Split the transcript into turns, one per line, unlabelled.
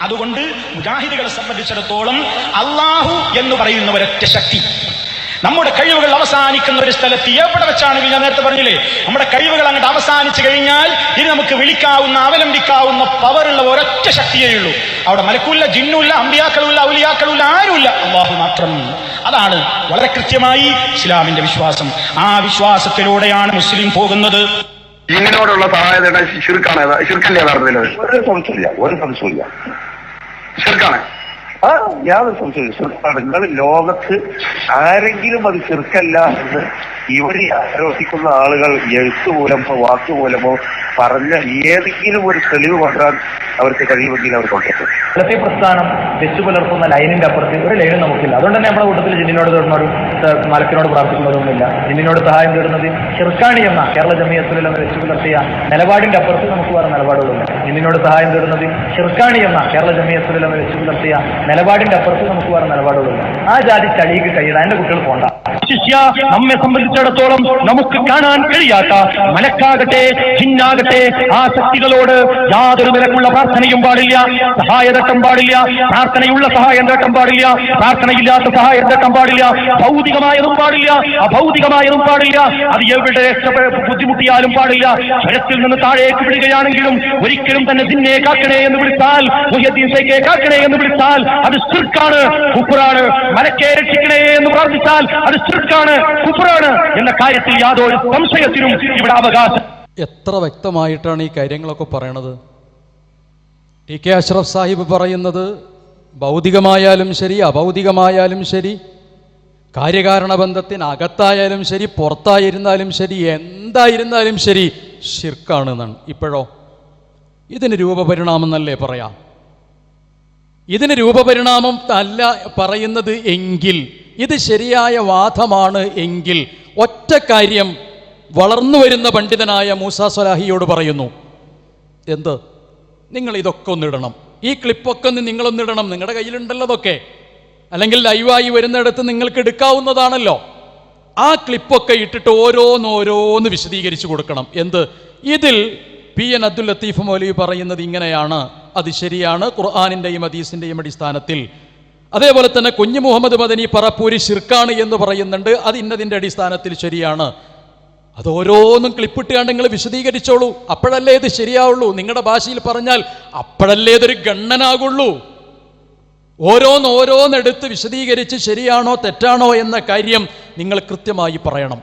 അതുകൊണ്ട് മുജാഹിദികളെ സംബന്ധിച്ചിടത്തോളം അള്ളാഹു എന്ന് പറയുന്ന ഒരൊറ്റ ശക്തി. നമ്മുടെ കഴിവുകൾ അവസാനിക്കുന്ന ഒരു സ്ഥലത്ത് എവിടെ വെച്ചാണെങ്കിൽ ഞാൻ നേരത്തെ പറഞ്ഞില്ലേ നമ്മുടെ കഴിവുകൾ അങ്ങോട്ട് അവസാനിച്ചു കഴിഞ്ഞാൽ ഇനി നമുക്ക് വിളിക്കാവുന്ന അവലംബിക്കാവുന്ന പവറുള്ള ഒരൊറ്റ ശക്തിയേ ഉള്ളൂ. അവിടെ മലക്കുല്ല ജിന്നുല്ല അമ്പിയാക്കളുമില്ല ഔലിയാക്കളുള്ള ആരുമില്ല. അള്ളാഹു മാത്രം. അതാണ് വളരെ കൃത്യമായി ഇസ്ലാമിന്റെ വിശ്വാസം. ആ വിശ്വാസത്തിലൂടെയാണ് മുസ്ലിം പോകുന്നത്.
ജിന്നിനോടുള്ള സഹായതയുടെ ശിർക്കാണ് ശിർക്കല്ലേ യഥാർത്ഥത്തിൽ
ഒരു സംശയമില്ല ഒരു സംശയമില്ല
ശിർക്കാണ്.
ആ യാതൊരു സംശയം നിങ്ങൾ ലോകത്ത് ആരെങ്കിലും അത് ചെറുക്കല്ല എന്ന് ഇവിടെ ആരോപിക്കുന്ന ആളുകൾ എഴുത്ത് മൂലമോ വാക്ക് മൂലമോ പറഞ്ഞ ഏതെങ്കിലും ഒരു തെളിവ് കൊണ്ടുവരാൻ അവർക്ക് കഴിയുമെങ്കിൽ അവർ കൊണ്ടുവരും.
ഇന്നത്തെ പ്രസ്ഥാനം വെച്ചു പുലർത്തുന്ന ലൈനിന്റെ അപ്പുറത്ത് ഒരു ലൈനും നമുക്കില്ല. അതുകൊണ്ട് തന്നെ നമ്മുടെ കൂട്ടത്തിൽ ജിന്നിനോട് തേടുന്നൊരു മലക്കിനോട് പ്രാർത്ഥിക്കുന്നതൊന്നുമില്ല. ജിന്നിനോട് സഹായം തേടുന്നത് ചെറുക്കാണി എന്ന കേരള ജമീയത്തിൽ എന്ന് വെച്ചു പുലർത്തിയ നിലപാടിന്റെ അപ്പുറത്ത് നമുക്ക് വേറെ നിലപാടുകളില്ല ജിന്നിനോട് സഹായം തേടുന്നത് ചെറുക്കാണി എന്ന കേരള ജമീയത്തിൽ എന്ന് വെച്ചു പുലർത്തിയ നിലപാടിന്റെ അപ്പുറത്ത് നമുക്ക് വേറെ നിലപാടുകളില്ല ആ ജാതി ചളിക്ക് കഴിയില്ല എന്റെ കുട്ടികൾ പോണ്ട.
ശിഷ്യ നമ്മെ സംബന്ധിച്ചിടത്തോളം നമുക്ക് കാണാൻ കഴിയാത്ത മലക്കാകട്ടെ ചിന്നാകട്ടെ ആ ശക്തികളോട് യാതൊരു നിലക്കുള്ള പ്രാർത്ഥനയും പാടില്ല. സഹായതട്ടം പാടില്ല. പ്രാർത്ഥനയുള്ള സഹായം തട്ടം പാടില്ല. പ്രാർത്ഥനയില്ലാത്ത സഹായം തട്ടം പാടില്ല. ഭൗതികമായതും പാടില്ല. അഭൗതികമായതും പാടില്ല. അത് എവിടെ ബുദ്ധിമുട്ടിയാലും പാടില്ല. സ്വരത്തിൽ നിന്ന് താഴേക്ക് വിടുകയാണെങ്കിലും ഒരിക്കലും തന്നെ ജിന്നെ കാക്കണേ എന്ന് വിളിച്ചാൽ കാക്കണേ എന്ന് വിളിച്ചാൽ അത് ശിർക്കാണ് കുപ്പുറാണ് മലക്കെ രക്ഷിക്കണേ എന്ന് പ്രാർത്ഥിച്ചാൽ അത് ശിർക്കാണ് കുപ്പുറാണ് എന്ന കാര്യത്തിൽ യാതൊരു സംശയത്തിനും ഇവിടെ അവകാശം.
എത്ര വ്യക്തമായിട്ടാണ് ഈ കാര്യങ്ങളൊക്കെ പറയണത്? ടി കെ അഷ്റഫ് സാഹിബ് പറയുന്നത് ഭൗതികമായാലും ശരി അഭൗതികമായാലും ശരി കാര്യകാരണ ബന്ധത്തിനകത്തായാലും ശരി പുറത്തായിരുന്നാലും ശരി എന്തായിരുന്നാലും ശരി ഷിർക്കാണെന്നാണ് ഇപ്പോഴോ? ഇതിന് രൂപപരിണാമം എന്നല്ലേ പറയാം? ഇതിന് രൂപപരിണാമം അല്ല പറയുന്നത് എങ്കിൽ ഇത് ശരിയായ വാദമാണ് എങ്കിൽ ഒറ്റ കാര്യം വളർന്നു വരുന്ന പണ്ഡിതനായ മൂസ സ്വലാഹിയോട് പറയുന്നു. എന്ത്? നിങ്ങൾ ഇതൊക്കെ ഒന്നിടണം ഈ ക്ലിപ്പൊക്കെ ഒന്ന് നിങ്ങളൊന്നിടണം നിങ്ങളുടെ കയ്യിലുണ്ടല്ലോ അതൊക്കെ. അല്ലെങ്കിൽ ലൈവായി വരുന്നിടത്ത് നിങ്ങൾക്ക് എടുക്കാവുന്നതാണല്ലോ. ആ ക്ലിപ്പൊക്കെ ഇട്ടിട്ട് ഓരോന്നോരോന്ന് വിശദീകരിച്ചു കൊടുക്കണം. എന്ത്? ഇതിൽ പി എൻ അബ്ദുൽ ലത്തീഫ് മൗലവി പറയുന്നത് ഇങ്ങനെയാണ്. അത് ശരിയാണ്. ഖുർആാനിന്റെയും അദീസിന്റെയും അടിസ്ഥാനത്തിൽ. അതേപോലെ തന്നെ കുഞ്ഞു മുഹമ്മദ് മദനി പറപ്പൂരി ഷിർക്കാണ് എന്ന് പറയുന്നുണ്ട്. അത് ഇന്നതിന്റെ അടിസ്ഥാനത്തിൽ ശരിയാണ്. അത് ഓരോന്നും ക്ലിപ്പിട്ട് നിങ്ങൾ വിശദീകരിച്ചോളൂ. അപ്പോഴല്ലേ ഇത് ശരിയാവുള്ളൂ. നിങ്ങളുടെ ഭാഷയിൽ പറഞ്ഞാൽ അപ്പോഴല്ലേ ഇതൊരു ഗണ്ണനാകുള്ളൂ. ഓരോന്നോരോന്നെടുത്ത് വിശദീകരിച്ച് ശരിയാണോ തെറ്റാണോ എന്ന കാര്യം നിങ്ങൾ കൃത്യമായി പറയണം.